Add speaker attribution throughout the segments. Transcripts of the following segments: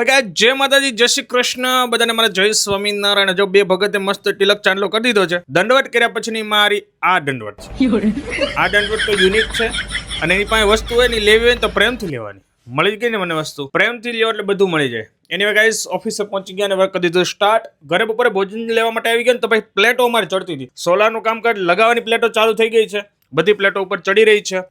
Speaker 1: Okay જય માતાજી, જય શ્રી કૃષ્ણ. બધાને મારા જય સ્વામિનારાયણ. જો બે ભગતે મસ્ત તિલક ચાંદલો કરી દીધો છે, દંડવટ કર્યા પછીની મારી આ દંડવટ છે. આ દંડવટ તો યુનિક છે અને એની પાસે વસ્તુ હોય ને લેવી હોય તો પ્રેમથી લેવાની. મળી ગઈ ને મને વસ્તુ. પ્રેમથી લેવા એટલે બધું મળી જાય. એની વે ગાઈસ ઓફિસે પહોંચી ગયા અને વર્ક કરી દીધું સ્ટાર્ટ ઘરે બપોરે ભોજન લેવા માટે આવી ગયા ને, તો ભાઈ પ્લેટો અમારે ચડતી હતી. સોલારનું કામકાજ લગાવવાની પ્લેટો ચાલુ થઈ ગઈ છે. બધી પ્લેટો ઉપર ચડી રહી છે.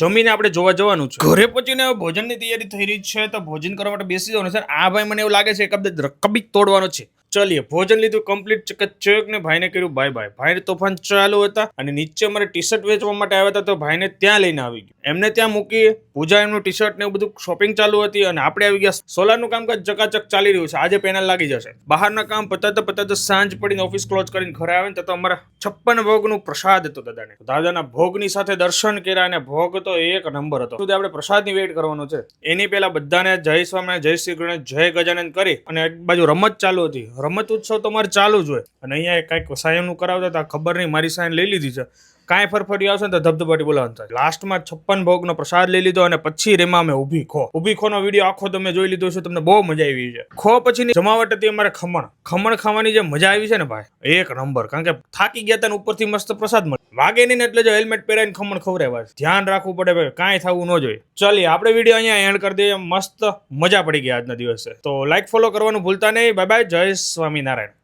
Speaker 1: જમીને આપણે જોવા જવાનું છે. ઘરે પહોંચીને ભોજનની તૈયારી થઈ રહી છે તો ભોજન કરવા માટે બેસી જવાનું. છે આ ભાઈ મને એવું લાગે છે કે કદાચ કબીક તોડવાનો છે. ચલીએ, ભોજન લીધું કમ્પ્લીટ ચકચક ને ભાઈને કર્યું બાય બાય ભાઈને તોફાન ચાલુ હતા અને નીચે અમારે ટી શર્ટ વેચવા માટે આવ્યા હતા તો ભાઈને ત્યાં લઈને આવી ગયું. એમને ત્યાં મૂકી પૂજા, એમનું ટી શર્ટ ને એવું બધું શોપિંગ ચાલુ હતી અને આપણે આવી ગયા. સોલારનું કામકાજ ચકાચક ચાલી રહ્યું છે. આજે પેનલ લાગી જશે. બહારના કામ પતાતા પતાતા સાંજ પડીને ઓફિસ ક્લોઝ કરીને ઘરે આવે ને તો અમારા છપ્પન ભોગનું પ્રસાદ હતો દાદાને. દાદાના ભોગની સાથે દર્શન કર્યા અને ભોગ તો એક નંબર હતો. સુધી આપણે પ્રસાદની વેઇટ કરવાનો છે. એની પહેલા બધાને જય સ્વામી જય શ્રી કૃષ્ણ, જય ગજાનંદ કરી અને એક બાજુ રમત ચાલુ હતી. રમત ઉત્સવ તો અમારે ચાલુ જ હોય. અને અહીંયા કંઈક સાયનનું કરાવતા હતા, ખબર નહીં, મારી સાયન લઈ લીધી છે. કાંઈ ફરફડી આવશે ને તો ધબધબાટી બોલાવવાનું થાય. લાસ્ટમાં છપ્પન ભોગનો પ્રસાદ લઈ લીધો અને પછી રેમા અમે ઊભી ખો. ઊભી ખોનો વીડિયો આખો તમે જોઈ લીધો છે તમને બહુ મજા આવી છે ખો પછીની જમાવટ હતી અમારે ખમણ. ખમણ ખાવાની જે મજા આવી છે ને ભાઈ, એક નંબર. કારણ કે થાકી ગયા હતા ઉપરથી મસ્ત પ્રસાદ મળે. વાગે નહીં એટલે જો હેલ્મેટ પહેરાઈને ખમણ ખવડાવ્યા ધ્યાન રાખવું પડે ભાઈ, કાંઈ થવું ન જોઈએ. ચલીએ, આપણે વીડિયો અહીંયા એન્ડ કરી દઈએ. મસ્ત મજા પડી ગઈ આજના દિવસે. તો લાઈક ફોલો કરવાનું ભૂલતા નહીં. બાય બાય જય સ્વામિનારાયણ.